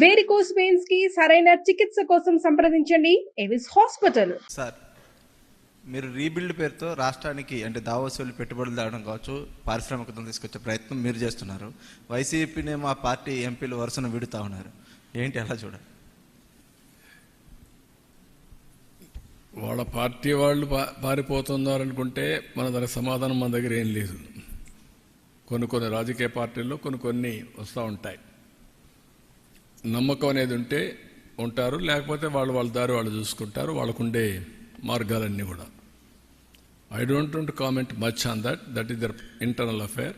Varicose వెయిన్స్కి సరైన చికిత్స కోసం సంప్రదించండి. ఎవిస్ హాస్పిటల్ సార్ మీరు రీబిల్డ్ పేరుతో రాష్ట్రానికి అంటే దావోస్ వెళ్ళి పెట్టుబడులు తేవడం కావచ్చు పారిశ్రామికతను తీసుకొచ్చే ప్రయత్నం మీరు చేస్తున్నారు. వైసీపీనే మా పార్టీ ఎంపీలు వరుసను విడుతా ఉన్నారు. ఏంటి అలా చూడ? వాళ్ళ పార్టీ వాళ్ళు పా- పారిపోతున్నారనుకుంటే మన దానికి సమాధానం మన దగ్గర ఏం లేదు. కొన్ని కొన్ని రాజకీయ పార్టీల్లో కొన్ని కొన్ని వస్తూ ఉంటాయి. నమ్మకం అనేది ఉంటే ఉంటారు లేకపోతే వాళ్ళు వాళ్ళ దారి వాళ్ళు చూసుకుంటారు వాళ్ళకుండే మార్గాలన్నీ కూడా. I don't want comment much on that that is their internal affair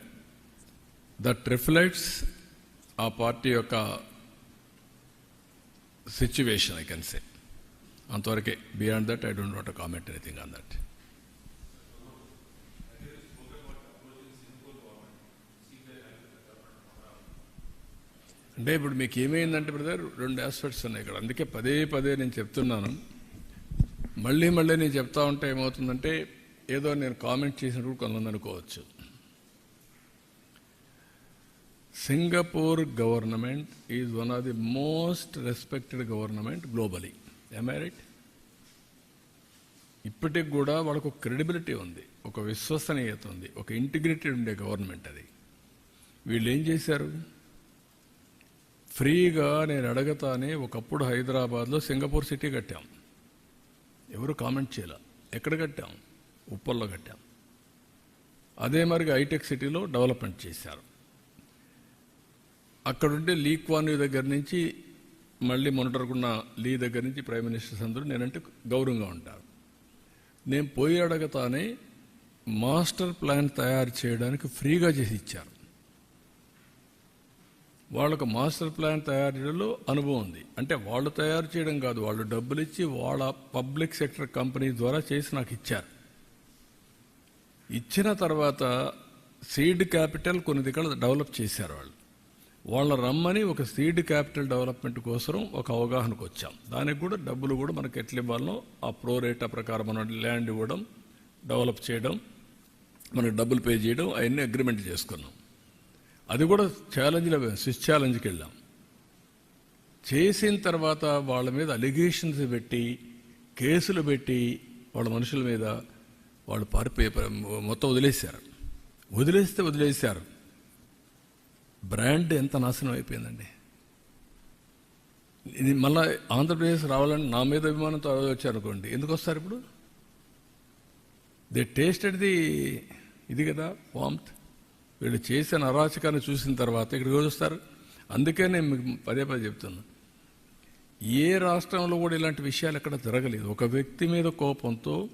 that reflects ఆ పార్టీ యొక్క సిచ్యువేషన్ ఐ కెన్ సే అంతవరకే beyond that I don't want comment anything on that అంటే ఇప్పుడు మీకు ఏమైందంటే బ్రదర్ రెండు ఆస్పెక్ట్స్ ఉన్నాయి ఇక్కడ. అందుకే పదే పదే నేను చెప్తున్నాను. మళ్ళీ మళ్ళీ నేను చెప్తా ఉంటే ఏమవుతుందంటే ఏదో నేను కామెంట్ చేసినప్పుడు కొంతమంది అనుకోవచ్చు. Singapore government is one of the most respected government globally I right ఇప్పటికి కూడా వాళ్ళకు ఒక క్రెడిబిలిటీ ఉంది ఒక విశ్వసనీయత ఉంది ఒక ఇంటిగ్రిటీ ఉండే గవర్నమెంట్ అది. వీళ్ళు ఏం చేశారు? ఫ్రీగా నేను అడగతానే ఒకప్పుడు హైదరాబాద్లో సింగపూర్ సిటీ కట్టాం. ఎవరు కామెంట్ చేయాల. ఎక్కడ కట్టాం? ఉప్పల్లో కట్టాం. అదే మరిగా హైటెక్ సిటీలో డెవలప్మెంట్ చేశారు. అక్కడుండే లీ క్వాన్యూ దగ్గర నుంచి మళ్ళీ మొన్నటరుకున్న లీ దగ్గర నుంచి ప్రైమ్ మినిస్టర్స్ అందరూ నేనంటే గౌరవంగా ఉంటారు. నేను పోయి అడగతానే మాస్టర్ ప్లాన్ తయారు చేయడానికి ఫ్రీగా చేసి ఇచ్చారు. వాళ్ళకు మాస్టర్ ప్లాన్ తయారు చేయడంలో అనుభవం ఉంది. అంటే వాళ్ళు తయారు చేయడం కాదు వాళ్ళు డబ్బులు ఇచ్చి వాళ్ళ పబ్లిక్ సెక్టర్ కంపెనీ ద్వారా చేసి నాకు ఇచ్చారు. ఇచ్చిన తర్వాత సీడ్ క్యాపిటల్ కొన్ని దగ్గర డెవలప్ చేశారు వాళ్ళు. వాళ్ళ రమ్మని ఒక సీడ్ క్యాపిటల్ డెవలప్మెంట్ కోసం ఒక అవగాహనకు వచ్చాం. దానికి కూడా డబ్బులు కూడా మనకు ఎట్లా ఇవ్వాలనో ఆ ప్రో రేటా ప్రకారం మనం ల్యాండ్ ఇవ్వడం డెవలప్ చేయడం మనకు డబ్బులు పే చేయడం అవన్నీ అగ్రిమెంట్ చేసుకున్నాం. అది కూడా ఛాలెంజ్లో స్విచ్ ఛాలెంజ్కి వెళ్ళాం. చేసిన తర్వాత వాళ్ళ మీద అలిగేషన్స్ పెట్టి కేసులు పెట్టి వాళ్ళ మనుషుల మీద వాళ్ళు పారిపోయే మొత్తం వదిలేశారు. వదిలేస్తే వదిలేశారు. బ్రాండ్ ఎంత నాశనం అయిపోయిందండి. ఇది మళ్ళా ఆంధ్రప్రదేశ్ రావాలని నా మీద అభిమానంతో వచ్చారనుకోండి ఎందుకు వస్తారు ఇప్పుడు? దే టేస్టెడ్ ది ఇది కదా వామ్త్ వీళ్ళు చేసిన అరాచకాన్ని చూసిన తర్వాత ఇక్కడికి వస్తారు? అందుకే నేను మీకు పదే పదే చెప్తున్నా. ఏ రాష్ట్రంలో కూడా ఇలాంటి విషయాలు ఎక్కడ జరగలేదు. ఒక వ్యక్తి మీద కోపంతో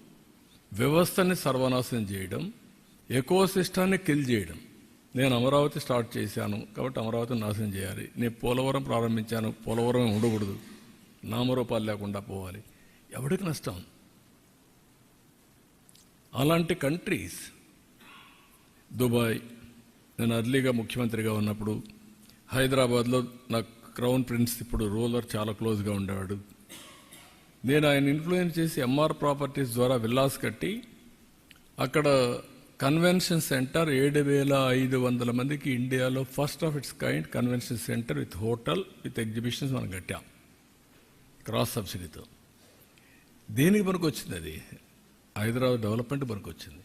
వ్యవస్థని సర్వనాశనం చేయడం ఎకో సిస్టాన్ని కిల్ చేయడం. నేను అమరావతి స్టార్ట్ చేశాను కాబట్టి అమరావతిని నాశనం చేయాలి. నేను పోలవరం ప్రారంభించాను పోలవరం ఉండకూడదు. నామరూపాలు లేకుండా పోవాలి. ఎవడికి నష్టం? అలాంటి కంట్రీస్. దుబాయ్ నేను అర్లీగా ముఖ్యమంత్రిగా ఉన్నప్పుడు హైదరాబాద్లో నా క్రౌన్ ప్రిన్స్ ఇప్పుడు రూలర్ చాలా క్లోజ్గా ఉండేవాడు. నేను ఆయన ఇన్ఫ్లుయెన్స్ చేసి ఎంఆర్ ప్రాపర్టీస్ ద్వారా విల్లాస్ కట్టి అక్కడ కన్వెన్షన్ సెంటర్ ఏడు వేల ఐదు వందల మందికి ఇండియాలో first of its kind convention centre with hotel with exhibitions మనం కట్టాం. క్రాస్ సబ్సిడీతో. దేనికి పనికి వచ్చింది అది? హైదరాబాద్ డెవలప్మెంట్ పనికి వచ్చింది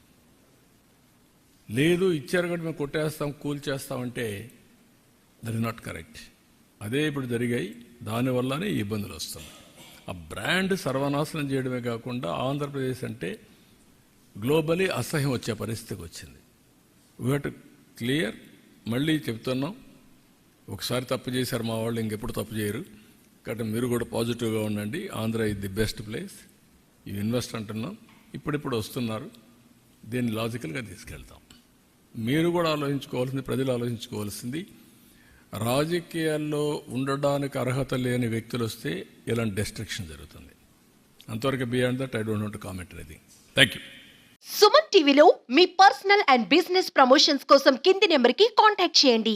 లేదు ఇచ్చారు కాబట్టి మేము కొట్టేస్తాం కూల్ చేస్తామంటే దట్ ఇస్ నాట్ కరెక్ట్ అదే ఇప్పుడు జరిగాయి. దానివల్లనే ఇబ్బందులు వస్తున్నాయి. ఆ బ్రాండ్ సర్వనాశనం చేయడమే కాకుండా ఆంధ్రప్రదేశ్ అంటే గ్లోబలీ అసహ్యం వచ్చే పరిస్థితికి వచ్చింది. వీ టు క్లియర్ మళ్ళీ చెప్తున్నాం. ఒకసారి తప్పు చేశారు మా వాళ్ళు ఇంకెప్పుడు తప్పు చేయరు. కాబట్టి మీరు కూడా పాజిటివ్గా ఉండండి. ఆంధ్ర ఇది ది బెస్ట్ ప్లేస్ ఇవి ఇన్వెస్ట్ అంటున్నాం. ఇప్పుడిప్పుడు వస్తున్నారు. దీన్ని లాజికల్గా తీసుకెళ్తాం. మీరు కూడా ఆలోచించుకోవాల్సింది ప్రజలు ఆలోచించుకోవాల్సింది. రాజకీయాల్లో ఉండడానికి అర్హత లేని వ్యక్తులు వస్తే ఇలాంటి డెస్ట్రక్షన్ జరుగుతుంది. అంతవరకు beyond that I don't want comment anything thank you Suman టీవీలో మీ పర్సనల్ అండ్ బిజినెస్ ప్రమోషన్స్ కోసం కింది నెంబర్కి కాంటాక్ట్ చేయండి.